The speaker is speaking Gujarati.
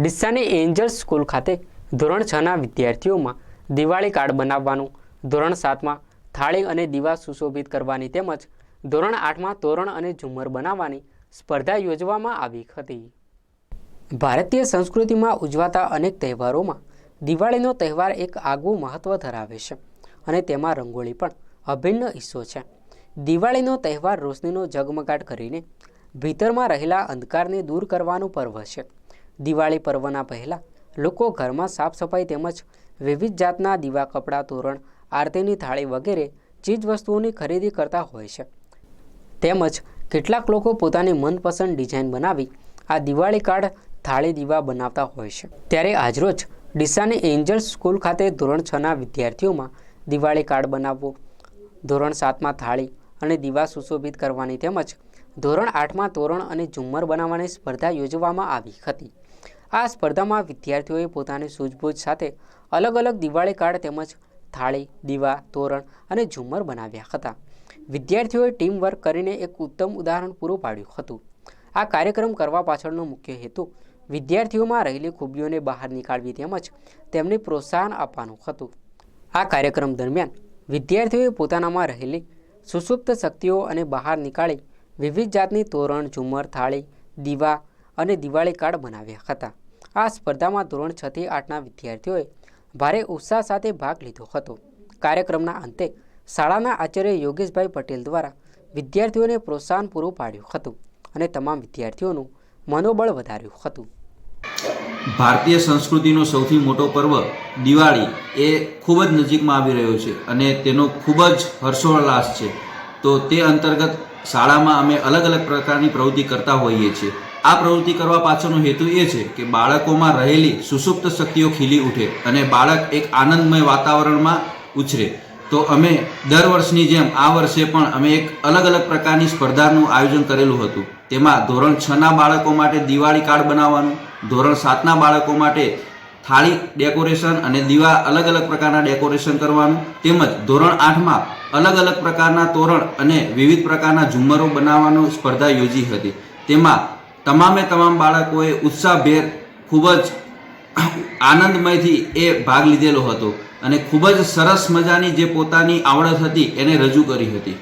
ડિસ્સાની એન્જલ્સ સ્કૂલ ખાતે ધોરણ છના વિદ્યાર્થીઓમાં દિવાળી કાર્ડ બનાવવાનું, ધોરણ સાતમાં થાળી અને દીવા સુશોભિત કરવાની તેમજ ધોરણ આઠમાં તોરણ અને ઝુમ્મર બનાવવાની સ્પર્ધા યોજવામાં આવી હતી. ભારતીય સંસ્કૃતિમાં ઉજવાતા અનેક તહેવારોમાં દિવાળીનો તહેવાર એક આગવું મહત્ત્વ ધરાવે છે અને તેમાં રંગોળી પણ અભિન્ન હિસ્સો છે. દિવાળીનો તહેવાર રોશનીનો ઝગમગાટ કરીને ભીતરમાં રહેલા અંધકારને દૂર કરવાનું પર્વ છે. દિવાળી પર્વના પહેલાં, લોકો ઘરમાં સાફ સફાઈ તેમજ વિવિધ જાતના દીવા, કપડાં, તોરણ, આરતીની થાળી વગેરે ચીજવસ્તુઓની ખરીદી કરતા હોય છે. તેમજ કેટલાક લોકો પોતાની મનપસંદ ડિઝાઇન બનાવી આ દિવાળી કાર્ડ થાળી દીવા બનાવતા હોય છે. ત્યારે આજરોજ ડીસાની એન્જલ્સ સ્કૂલ ખાતે ધોરણ છના વિદ્યાર્થીઓમાં દિવાળી કાર્ડ બનાવવો, ધોરણ સાતમાં થાળી અને દીવા સુશોભિત કરવાની તેમજ ધોરણ આઠમાં તોરણ અને ઝુમ્મર બનાવવાની સ્પર્ધા યોજવામાં આવી હતી. આ સ્પર્ધામાં વિદ્યાર્થીઓએ પોતાની સૂઝબૂછ સાથે અલગ અલગ દિવાળી કાર્ડ તેમજ થાળી, દીવા, તોરણ અને ઝુમ્મર બનાવ્યા હતા. વિદ્યાર્થીઓએ ટીમ વર્ક કરીને એક ઉત્તમ ઉદાહરણ પૂરું પાડ્યું હતું. આ કાર્યક્રમ કરવા પાછળનો મુખ્ય હેતુ વિદ્યાર્થીઓમાં રહેલી ખૂબીઓને બહાર નીકાળવી તેમજ તેમને પ્રોત્સાહન આપવાનું હતું. આ કાર્યક્રમ દરમિયાન વિદ્યાર્થીઓએ પોતાનામાં રહેલી સુસુપ્ત શક્તિઓ અને બહાર નીકાળી વિવિધ જાતની તોરણ ઝુમ્મર થાળી, દીવા અને દિવાળી કાર્ડ બનાવ્યા હતા. આ સ્પર્ધામાં ધોરણ છ થી આઠના વિદ્યાર્થીઓએ ભારે ઉત્સાહ સાથે ભાગ લીધો હતો. કાર્યક્રમના અંતે શાળાના આચાર્ય યોગેશભાઈ પટેલ દ્વારા વિદ્યાર્થીઓને પ્રોત્સાહન પૂરું પાડ્યું હતું અને તમામ વિદ્યાર્થીઓનું મનોબળ વધાર્યું હતું. ભારતીય સંસ્કૃતિનો સૌથી મોટો પર્વ દિવાળી એ ખૂબ જ નજીકમાં આવી રહ્યો છે અને તેનો ખૂબ જ હર્ષોલ્લાસ છે. તો તે અંતર્ગત શાળામાં અમે અલગ અલગ પ્રકારની પ્રવૃત્તિ કરતા હોઈએ છીએ. આ પ્રવૃત્તિ કરવા પાછળનો હેતુ એ છે કે બાળકોમાં રહેલી સુસુપ્ત શક્તિઓ ખીલી ઉઠે અને બાળક એક આનંદમય વાતાવરણમાં ઉછરે. તો અમે દર વર્ષની જેમ આ વર્ષે પણ અમે એક અલગ અલગ પ્રકારની સ્પર્ધાનું આયોજન કરેલું હતું. તેમાં ધોરણ છના બાળકો માટે દિવાળી કાર્ડ બનાવવાનું, ધોરણ સાતના બાળકો માટે થાળી, ડેકોરેશન અને દીવા અલગ અલગ પ્રકારના ડેકોરેશન કરવાનું. તેમજ ધોરણ આઠમાં અલગ અલગ પ્રકારના તોરણ અને વિવિધ પ્રકારના ઝુમ્મરો બનાવવાનો સ્પર્ધા યોજી હતી. તેમાં તમામે તમામ બાળકોએ ઉત્સાહભેર ખૂબ જ આનંદમયથી એ ભાગ લીધેલો હતો અને ખૂબ જ સરસ મજાની જે પોતાની આવડત હતી એને રજૂ કરી હતી.